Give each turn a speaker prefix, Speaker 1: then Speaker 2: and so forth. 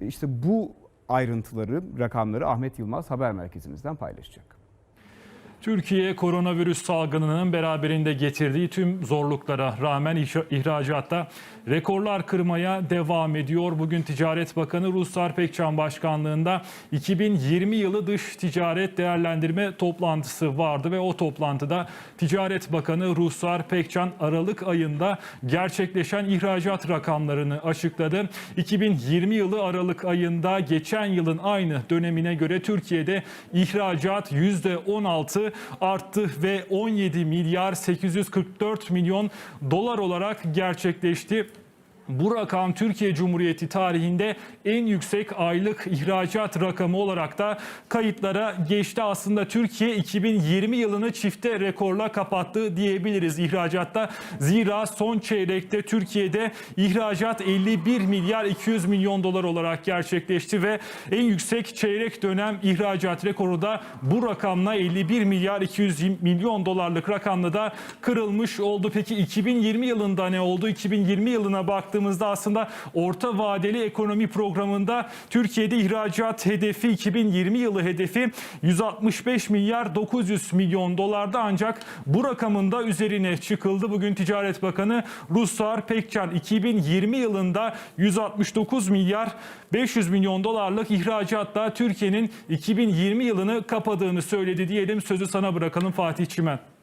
Speaker 1: İşte bu ayrıntıları, rakamları Ahmet Yılmaz haber merkezimizden paylaşacak.
Speaker 2: Türkiye koronavirüs salgınının beraberinde getirdiği tüm zorluklara rağmen ihra- ihracatta rekorlar kırmaya devam ediyor. Bugün Ticaret Bakanı Ruslar Pekcan Başkanlığında 2020 yılı dış ticaret değerlendirme toplantısı vardı ve o toplantıda Ticaret Bakanı Ruslar Pekcan Aralık ayında gerçekleşen ihracat rakamlarını açıkladı. 2020 yılı Aralık ayında geçen yılın aynı dönemine göre Türkiye'de ihracat %16 arttı ve 17 milyar 844 milyon dolar olarak gerçekleşti. Bu rakam Türkiye Cumhuriyeti tarihinde en yüksek aylık ihracat rakamı olarak da kayıtlara geçti. Aslında Türkiye 2020 yılını çifte rekorla kapattı diyebiliriz ihracatta. Zira son çeyrekte Türkiye'de ihracat 51 milyar 200 milyon dolar olarak gerçekleşti ve en yüksek çeyrek dönem ihracat rekoru da bu rakamla 51 milyar 200 milyon dolarlık rakamla da kırılmış oldu. Peki 2020 yılında ne oldu? 2020 yılına baktığımızda aslında orta vadeli ekonomi programında Türkiye'de ihracat hedefi 2020 yılı hedefi 165 milyar 900 milyon dolarda ancak bu rakamın da üzerine çıkıldı. Bugün Ticaret Bakanı Ruslar Pekcan 2020 yılında 169 milyar 500 milyon dolarlık ihracatla Türkiye'nin 2020 yılını kapadığını söyledi diyelim. Sözü sana bırakalım Fatih Çimen.